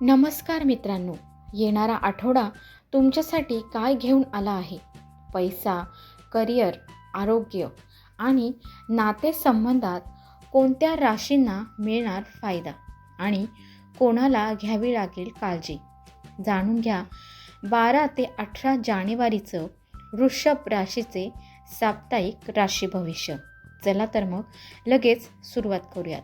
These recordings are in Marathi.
नमस्कार मित्रांनो येणारा आठवडा तुमच्यासाठी काय घेऊन आला आहे? पैसा करिअर आरोग्य आणि नातेसंबंधात कोणत्या राशींना मिळणार फायदा आणि कोणाला घ्यावी लागेल काळजी? जाणून घ्या. बारा ते अठरा जानेवारीचं वृषभ राशीचे साप्ताहिक राशी भविष्य. चला तर मग लगेच सुरुवात करूयात.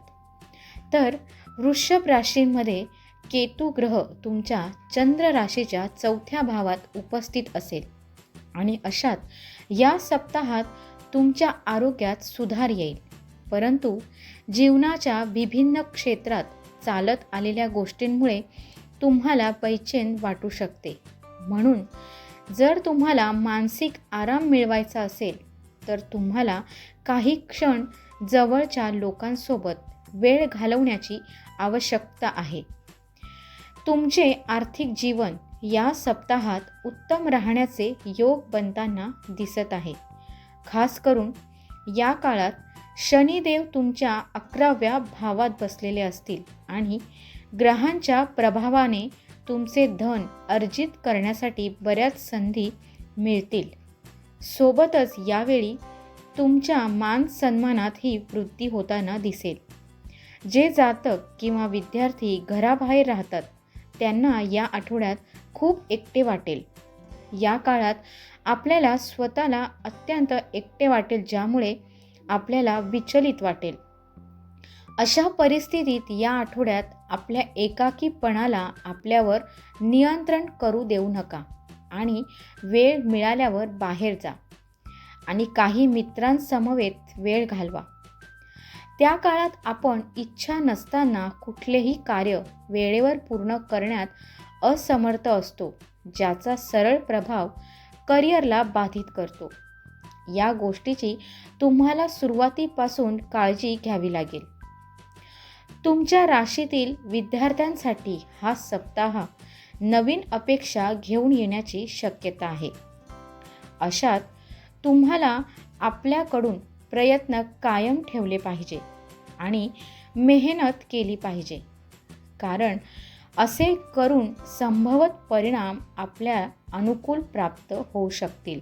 तर वृषभ राशींमध्ये केतू ग्रह तुमच्या चंद्र राशीच्या चौथ्या भावात उपस्थित असेल. आणि अशात या सप्ताहात तुमच्या आरोग्यात सुधार येईल. परंतु जीवनाच्या विभिन्न क्षेत्रात चालत आलेल्या गोष्टींमुळे तुम्हाला बैचेन वाटू शकते. म्हणून जर तुम्हाला मानसिक आराम मिळवायचा असेल तर तुम्हाला काही क्षण जवळच्या लोकांसोबत वेळ घालवण्याची आवश्यकता आहे. तुमचे आर्थिक जीवन या सप्ताहात उत्तम राहण्याचे योग बनताना दिसत आहे. खास करून या काळात शनिदेव तुमच्या अकराव्या भावात बसलेले असतील आणि ग्रहांच्या प्रभावाने तुमचे धन अर्जित करण्यासाठी बऱ्याच संधी मिळतील. सोबतच यावेळी तुमच्या मान सन्मानातही वृद्धी होताना दिसेल. जे जातक किंवा विद्यार्थी घराबाहेर राहतात त्यांना या आठवड्यात खूप एकटे वाटेल. या काळात आपल्याला स्वतःला अत्यंत एकटे वाटेल ज्यामुळे आपल्याला विचलित वाटेल. अशा परिस्थितीत या आठवड्यात आपल्या एकाकीपणाला आपल्यावर नियंत्रण करू देऊ नका आणि वेळ मिळाल्यावर बाहेर जा आणि काही मित्रांसमवेत वेळ घालवा. त्या काळात आपण इच्छा नसताना कुठलेही कार्य वेळेवर पूर्ण करण्यात असमर्थ असतो ज्याचा सरळ प्रभाव करिअरला बाधित करतो. या गोष्टीची तुम्हाला सुरुवातीपासून काळजी घ्यावी लागेल. तुमच्या राशीतील विद्यार्थ्यांसाठी हा सप्ताह नवीन अपेक्षा घेऊन येण्याची शक्यता आहे. अशात तुम्हाला आपल्याकडून प्रयत्न कायम ठेवले पाहिजे. आणि मेहनत केली पाहिजे. कारण असे करून संभवत परिणाम आपल्या अनुकूल प्राप्त होऊ शकतील.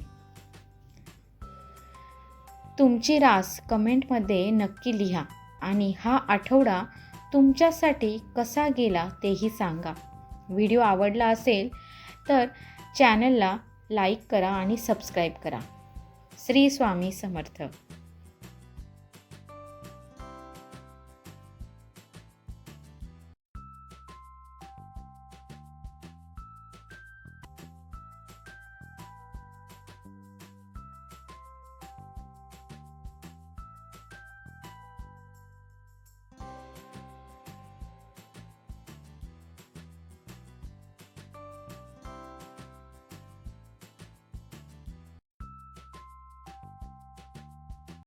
तुमची रास कमेंटमध्ये नक्की लिहा आणि हा आठवडा तुमच्यासाठी कसा गेला तेही सांगा. व्हिडिओ आवडला असेल तर चॅनलला लाईक करा आणि सबस्क्राईब करा. श्री स्वामी समर्थ.